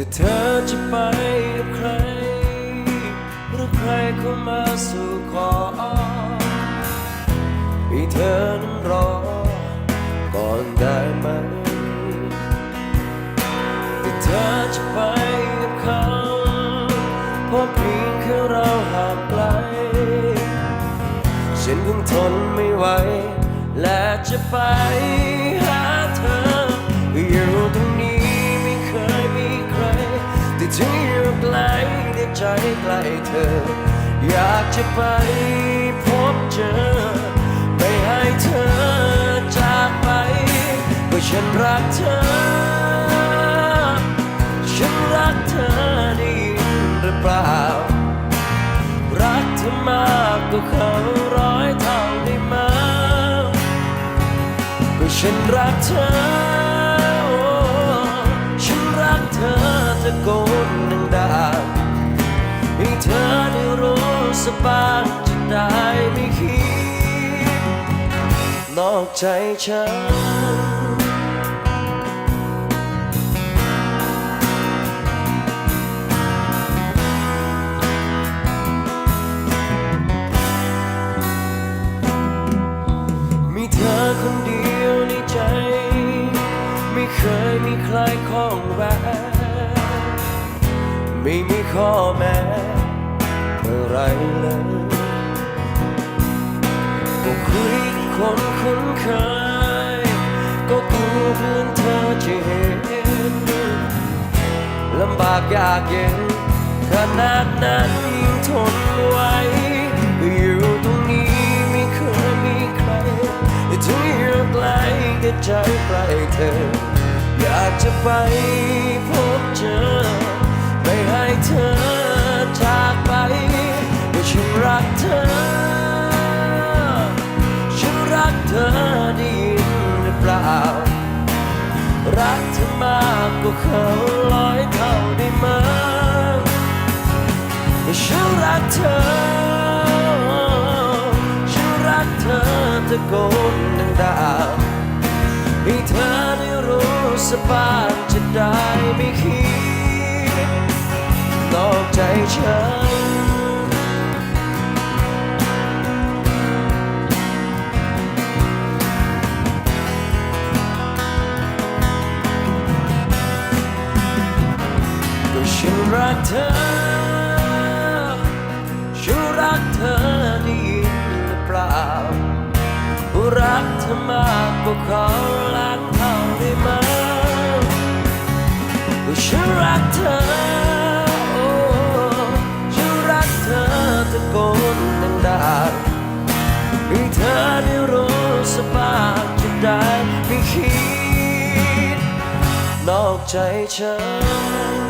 แต่เธอจะไปกับใคร หรือใครเข้ามาสู่ขอให้เธอนั้นรอ ก่อนได้ไหมที่เธอจะไปกับเขาเพราะเพียงแค่เราห่างไกล ฉันคงทนไม่ไหว และจะไปหาเธออยู่ตรง ไกลได้ใจใกล้เธอ อยากจะไปพบเจอไม่ให้เธอจากไปเพราะฉันรักเธอ ฉันรักเธอได้ยินหรือเปล่า รักเธอมากกว่าเขาร้อยเท่าได้ไหมก็ฉันรักเธอ ฉันรักเธอตะโก อได้รู้สบางจะได้ไม่คิดนอกใจฉันมีเธอคนเดียวในใจ ไม่เคยมีใครข้องแวะไม่มีข้อแม้ อะไรเลยก็คุยกับคนคุ้นเคย ก็กลัวเพื่อนเธอจะเห็นลำบากยากเย็นขนาดนั้นยิ่งทนไว้อยู่ตรงนี้ไม่เคยมีใครถึงอยู่ไกลแต่ใจใกล้เธอ อยากจะไปพบเจอ รักเธอมากกว่าเขาร้อยเท่าได้ไหมฉันรักเธอ ฉันรักเธอตะโกนดังๆให้เธอได้รู้สบางจะได้ไม่คิดนอกใจฉัน รักเธอฉันรักเธอได้ยินหรือเปล่ารักเธอมากกว่าเขาล้านเท่าได้ไหมก็ฉันรักเธอโอ้ฉันรักเธอตะโกนดังๆให้เธอได้รู้สกบางจะได้ไม่คิดนอกใจฉัน